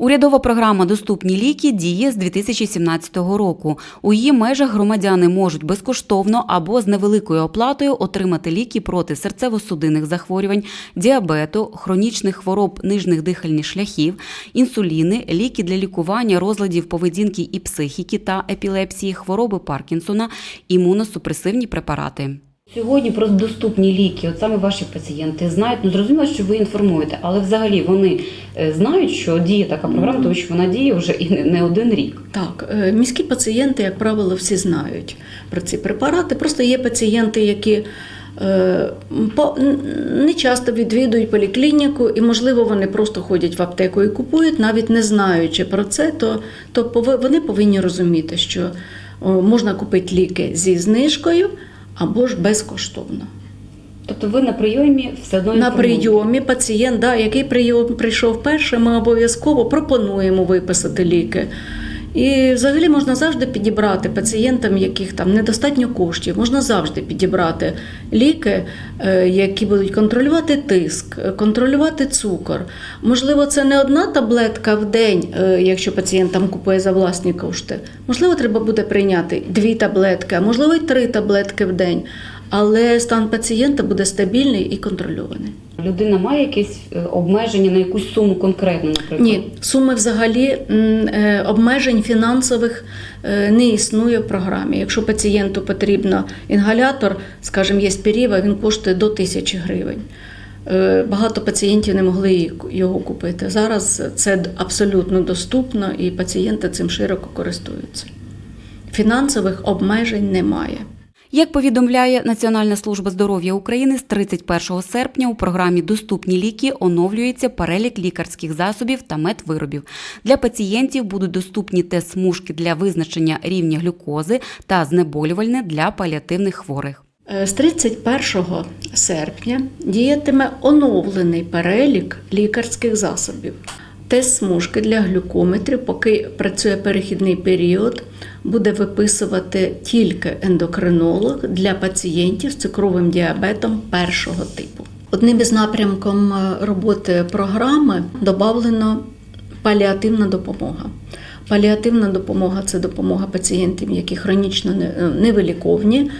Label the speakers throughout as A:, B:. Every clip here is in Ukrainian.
A: Урядова програма Доступні ліки діє з 2017 року. У її межах громадяни можуть безкоштовно або з невеликою оплатою отримати ліки проти серцево-судинних захворювань, діабету, хронічних хвороб нижніх дихальних шляхів, інсуліни, ліки для лікування розладів поведінки і психіки та епілепсії, хвороби Паркінсона, імуносупресивні препарати. Сьогодні про доступні ліки, от саме ваші пацієнти знають, ну зрозуміло, що ви інформуєте, але взагалі вони е, знають, що діє така програма, тому що вона діє вже і не, один рік.
B: Так, е, міські пацієнти, як правило, всі знають про ці препарати. Просто є пацієнти, які е, не часто відвідують поліклініку, і, можливо, вони просто ходять в аптеку і купують, навіть не знаючи про це, то, то вони повинні розуміти, що можна купити ліки зі знижкою або ж безкоштовно.
A: Тобто ви на прийомі все одно
B: На прийомі пацієнт, да, який прийом прийшов перший, ми обов'язково пропонуємо виписати ліки. І взагалі можна завжди підібрати пацієнтам, яких там недостатньо коштів, можна завжди підібрати ліки, е, які будуть контролювати тиск, е, контролювати цукор. Можливо, це не одна таблетка в день, е, якщо пацієнт там купує за власні кошти. Можливо, треба буде прийняти дві таблетки, а можливо, й три таблетки в день. Але стан пацієнта буде стабільний і контрольований.
A: Людина має якесь е, обмеження на якусь суму конкретну, наприклад?
B: Ні, суми взагалі е, обмежень фінансових е, не існує в програмі. Якщо пацієнту потрібно інгалятор, скажімо, є спіріва, він коштує до тисячі гривень. Багато пацієнтів не могли його купити. Зараз це абсолютно доступно і пацієнти цим широко користуються. Фінансових обмежень немає.
A: Як повідомляє Національна служба здоров'я України, з 31 серпня у програмі Доступні ліки оновлюється перелік лікарських засобів та медвиробів. Для пацієнтів будуть доступні тест-смужки для визначення рівня глюкози та знеболювальне для паліативних хворих.
B: Е, З 31 серпня діятиме оновлений перелік лікарських засобів. Тест смужки для глюкометрів, поки працює перехідний період, буде виписувати тільки ендокринолог для пацієнтів з цукровим діабетом першого типу. Одним із напрямків роботи програми додано паліативна допомога. Паліативна допомога це допомога пацієнтам, які хронічно невиліковні.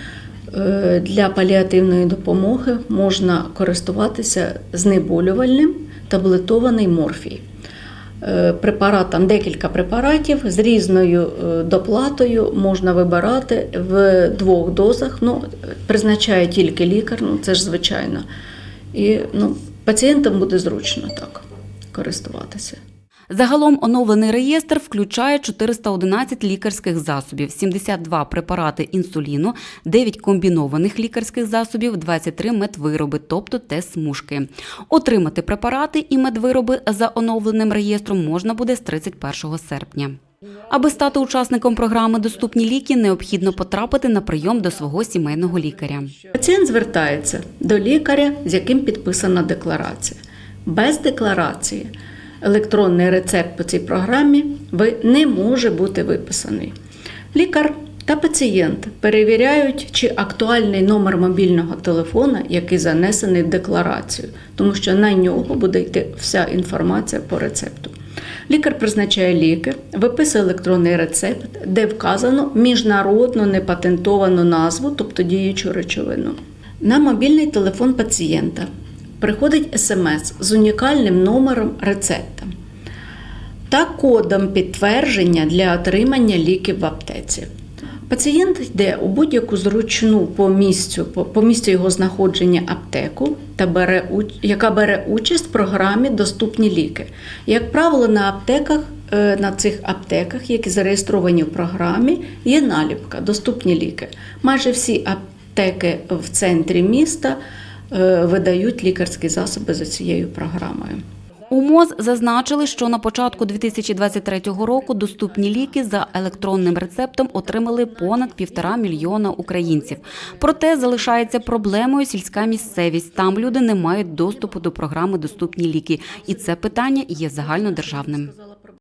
B: Е, Для паліативної допомоги можна користуватися знеболювальним таблетований морфій. Е, Препарат, там декілька препаратів з різною е, доплатою можна вибирати в двох дозах. Ну, призначає тільки лікар, ну це ж звичайно. І ну, пацієнтам буде зручно так користуватися.
A: Загалом оновлений реєстр включає 411 лікарських засобів, 72 препарати інсуліну, 9 комбінованих лікарських засобів, 23 медвироби, тобто тест-смужки. Отримати препарати і медвироби за оновленим реєстром можна буде з 31 серпня. Аби стати учасником програми Доступні ліки, необхідно потрапити на прийом до свого сімейного лікаря.
B: Пацієнт звертається до лікаря, з яким підписана декларація. Без декларації електронний рецепт по цій програмі не може бути виписаний. Лікар та пацієнт перевіряють, чи актуальний номер мобільного телефона, який занесений в декларацію, тому що на нього буде йти вся інформація по рецепту. Лікар призначає ліки, виписує електронний рецепт, де вказано міжнародно непатентовану назву, тобто діючу речовину. На мобільний телефон пацієнта приходить смс з унікальним номером рецепта та кодом підтвердження для отримання ліків в аптеці. Пацієнт йде у будь-яку зручну по місцю, по, місцю його знаходження аптеку, та бере, яка бере участь в програмі Доступні ліки. Як правило, на аптеках, е, на цих аптеках, які зареєстровані в програмі, є наліпка Доступні ліки. Майже всі аптеки в центрі міста видають лікарські засоби за цією програмою.
A: У МОЗ зазначили, що на початку 2023 року доступні ліки за електронним рецептом отримали понад півтора мільйона українців. Проте залишається проблемою сільська місцевість. Там люди не мають доступу до програми Доступні ліки, і це питання є загальнодержавним.